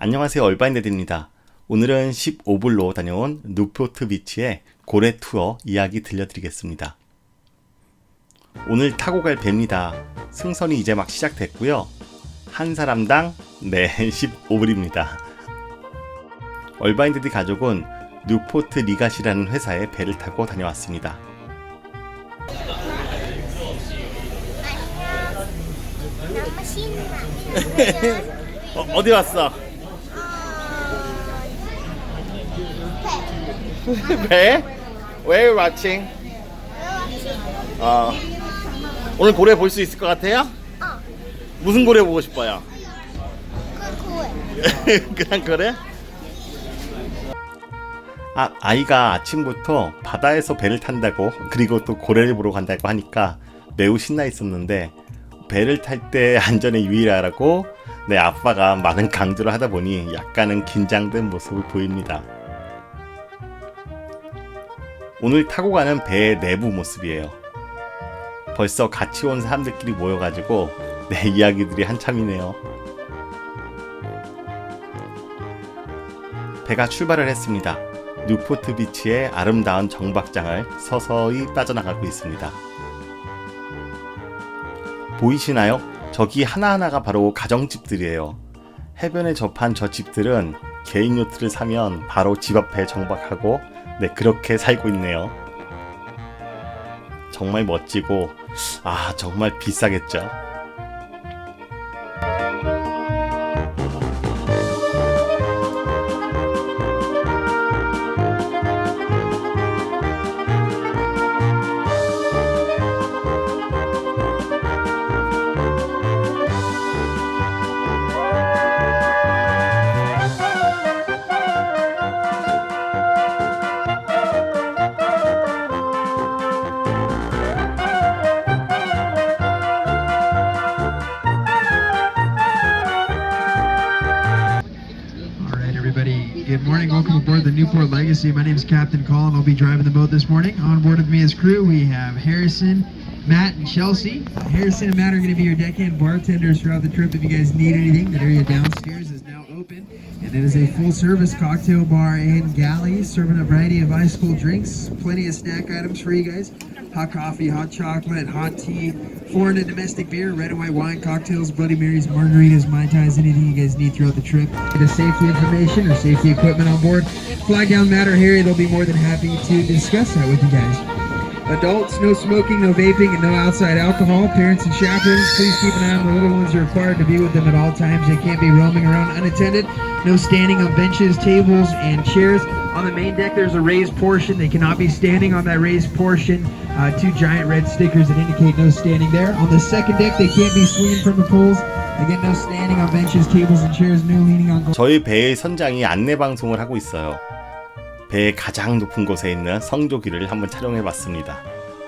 안녕하세요 얼바인데드입니다. 오늘은 15불로 다녀온 누포트 비치의 고래 투어 이야기 들려드리겠습니다. 오늘 타고 갈 배입니다. 승선이 이제 막 시작됐고요. 한 사람당 네 15불입니다. 얼바인데드 가족은 뉴포트 리갓이라는 회사의 배를 타고 다녀왔습니다. 어, 어디 왔어? 배? Where watching? 어, 오늘 고래 볼 수 있을 것 같아요? 어, 무슨 고래 보고 싶어요? 그 고래. 그냥 그래? 아, 아이가 아침부터 바다에서 배를 탄다고 그리고 또 고래를 보러 간다고 하니까 매우 신나 있었는데 배를 탈 때 안전에 유의하라고 내 아빠가 많은 강조를 하다 보니 약간은 긴장된 모습을 보입니다. 오늘 타고 가는 배의 내부 모습이에요. 벌써 같이 온 사람들끼리 모여가지고 내 이야기들이 한참이네요. 배가 출발을 했습니다. 뉴포트 비치의 아름다운 정박장을 서서히 빠져나가고 있습니다. 보이시나요? 저기 하나하나가 바로 가정집들이에요. 해변에 접한 저 집들은 개인 요트를 사면 바로 집 앞에 정박하고 네 그렇게 살고 있네요. 정말 멋지고 아 정말 비싸겠죠. Good morning. Welcome aboard the Newport Legacy. My name is Captain Colin. I'll be driving the boat this morning. On board with me as crew, we have Harrison, Matt, and Chelsea. Harrison and Matt are going to be your deckhand bartenders throughout the trip. If you guys need anything, the area downstairs is now open, and it is a full-service cocktail bar and galley, serving a variety of ice cold drinks, plenty of snack items for you guys. Hot coffee, hot chocolate, hot tea, foreign and domestic beer, red and white wine, cocktails, Bloody Marys, margaritas, Mai Tais, anything you guys need throughout the trip. The safety information or safety equipment on board. Flag down Matter Harry, they'll be more than happy to discuss that with you guys. Adults, no smoking, no vaping, and no outside alcohol. Parents and chaperones, please keep an eye on the little ones. You're required to be with them at all times. They can't be roaming around unattended. No standing on benches, tables, and chairs. On the main deck, there's a raised portion. They cannot be standing on that raised portion. Uh, two giant red stickers that indicate no standing there. On the second deck, they can't be swinging from the poles. Again, no standing on benches, tables, and chairs. No leaning on. 저희 배의 선장이 안내 방송을 하고 있어요. 배의 가장 높은 곳에 있는 성조기를 한번 촬영해 봤습니다.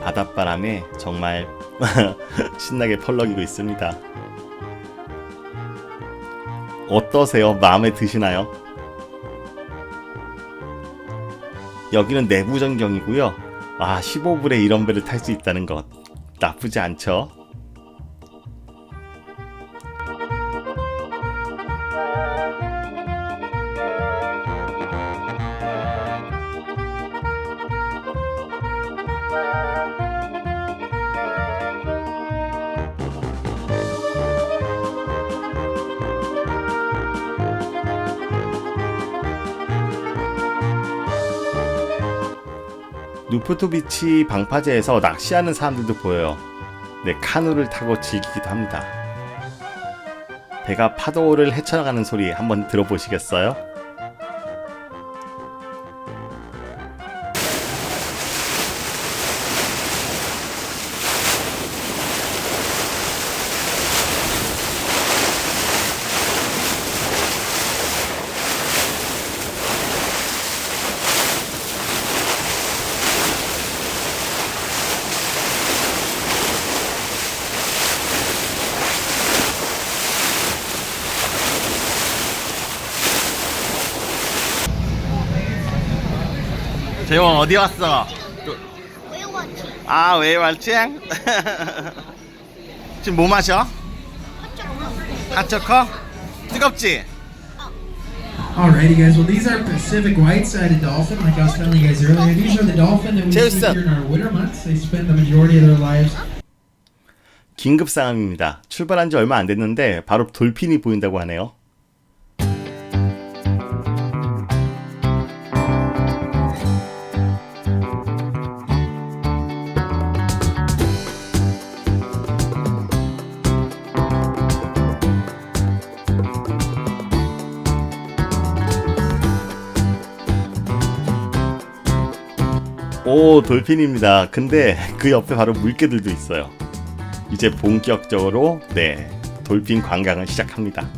바닷바람에 정말 신나게 펄럭이고 있습니다. 어떠세요? 마음에 드시나요? 여기는 내부 전경이고요. 아, 15불에 이런 배를 탈 수 있다는 것 나쁘지 않죠? 누프토 비치 방파제에서 낚시하는 사람들도 보여요. 네, 카누를 타고 즐기기도 합니다. 배가 파도를 헤쳐나가는 소리 한번 들어보시겠어요? 재원 어디 왔어? 왜 왔지? 아, 왜 말짱? 지금 뭐 마셔? 핫초코? 뜨겁지? Alrighty, guys. Well, these are Pacific white-sided dolphin, like I was telling you guys earlier. These are the dolphin that we see here in our winter months. They spend the majority of their lives 긴급 상황입니다. 출발한 지 얼마 안 됐는데 바로 돌핀이 보인다고 하네요. 오, 돌핀입니다. 근데 그 옆에 바로 물개들도 있어요. 이제 본격적으로 네 돌핀 관광을 시작합니다.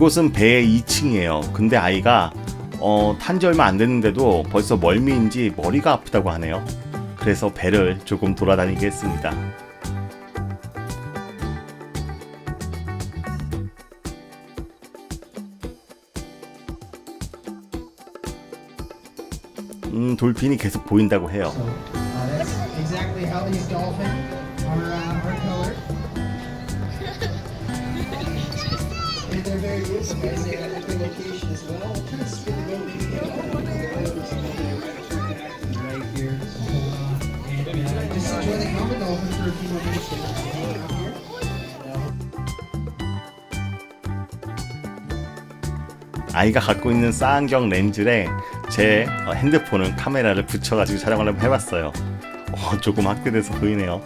이곳은 배의 2층이에요. 근데 아이가 어, 탄지 얼마 안 됐는데도 벌써 멀미인지 머리가 아프다고 하네요. 그래서 배를 조금 돌아다니게 했습니다. 음, 돌핀이 계속 보인다고 해요. So uh, uh. 아이가 갖고 있는 쌍안경 렌즈에 제 어, 핸드폰은 카메라를 붙여가지고 촬영을 한번 해봤어요. 어, 조금 확대돼서 보이네요.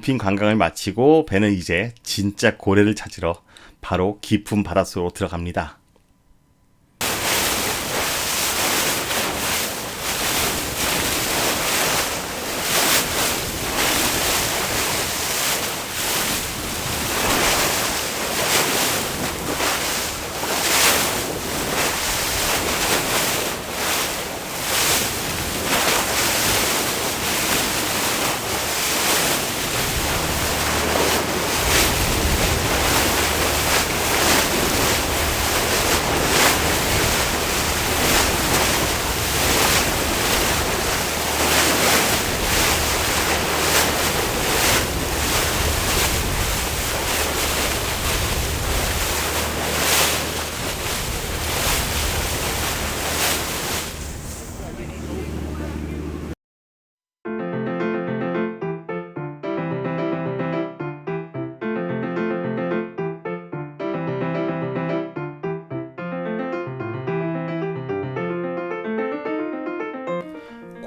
돌핀 관광을 마치고 배는 이제 진짜 고래를 찾으러 바로 깊은 바닷속으로 들어갑니다.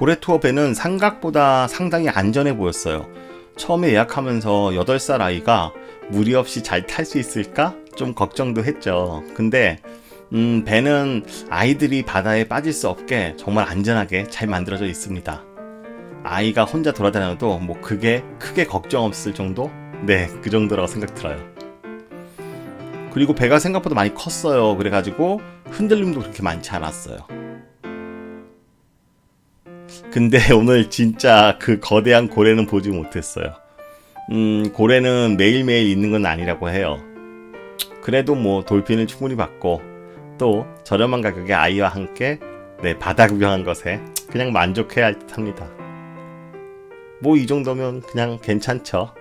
고래 투어 배는 생각보다 상당히 안전해 보였어요. 처음에 예약하면서 8살 아이가 무리 없이 잘 탈 수 있을까? 좀 걱정도 했죠. 근데 음, 배는 아이들이 바다에 빠질 수 없게 정말 안전하게 잘 만들어져 있습니다. 아이가 혼자 돌아다녀도 뭐 그게 크게 걱정 없을 정도? 네, 그 정도라고 생각 들어요. 그리고 배가 생각보다 많이 컸어요. 그래가지고 흔들림도 그렇게 많지 않았어요. 근데 오늘 진짜 그 거대한 고래는 보지 못했어요. 음, 고래는 매일매일 있는 건 아니라고 해요. 그래도 뭐 돌핀을 충분히 봤고 또 저렴한 가격에 아이와 함께 네, 바다 구경한 것에 그냥 만족해야 할듯 합니다. 뭐 이 정도면 그냥 괜찮죠.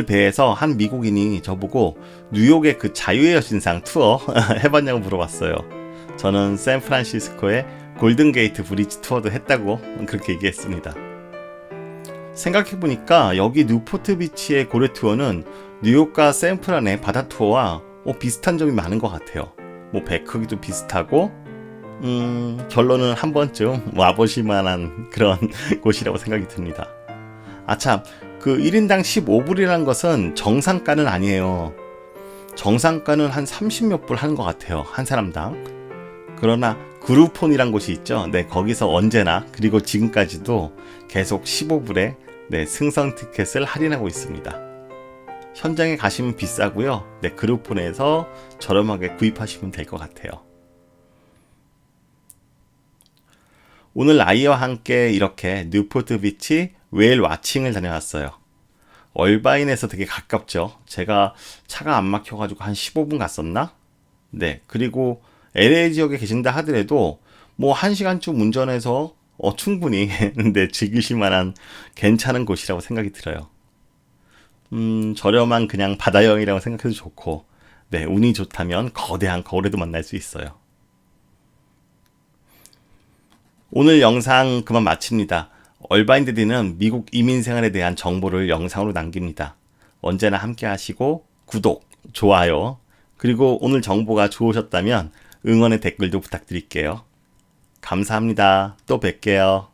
오늘 배에서 한 미국인이 저보고 뉴욕의 그 자유의 여신상 투어 해봤냐고 물어봤어요. 저는 샌프란시스코의 골든게이트 브리지 투어도 했다고 그렇게 얘기했습니다. 생각해보니까 여기 뉴포트 비치의 고래 투어는 뉴욕과 샌프란의 바다 투어와 어, 비슷한 점이 많은 것 같아요. 뭐 배 크기도 비슷하고 음, 결론은 한 번쯤 와보실 만한 그런 곳이라고 생각이 듭니다. 아참, 그 1인당 15불이라는 것은 정상가는 아니에요. 정상가는 한 30몇 불 하는 것 같아요. 한 사람당. 그러나 그루폰이란 곳이 있죠. 네, 거기서 언제나 그리고 지금까지도 계속 15불에 네, 승선 티켓을 할인하고 있습니다. 현장에 가시면 비싸고요. 네, 그루폰에서 저렴하게 구입하시면 될 것 같아요. 오늘 아이와 함께 이렇게 뉴포트 비치 웨일 와칭을 다녀왔어요. 얼바인에서 되게 가깝죠. 제가 차가 안 막혀가지고 한 15분 갔었나? 네. 그리고 LA 지역에 계신다 하더라도 뭐 1시간쯤 운전해서 어, 충분히 네, 즐기실 만한 괜찮은 곳이라고 생각이 들어요. 음, 저렴한 그냥 바다 여행이라고 생각해도 좋고, 네, 운이 좋다면 거대한 거울에도 만날 수 있어요. 오늘 영상 그만 마칩니다. 얼바인드디는 미국 이민 생활에 대한 정보를 영상으로 남깁니다. 언제나 함께 하시고 구독, 좋아요, 그리고 오늘 정보가 좋으셨다면 응원의 댓글도 부탁드릴게요. 감사합니다. 또 뵐게요.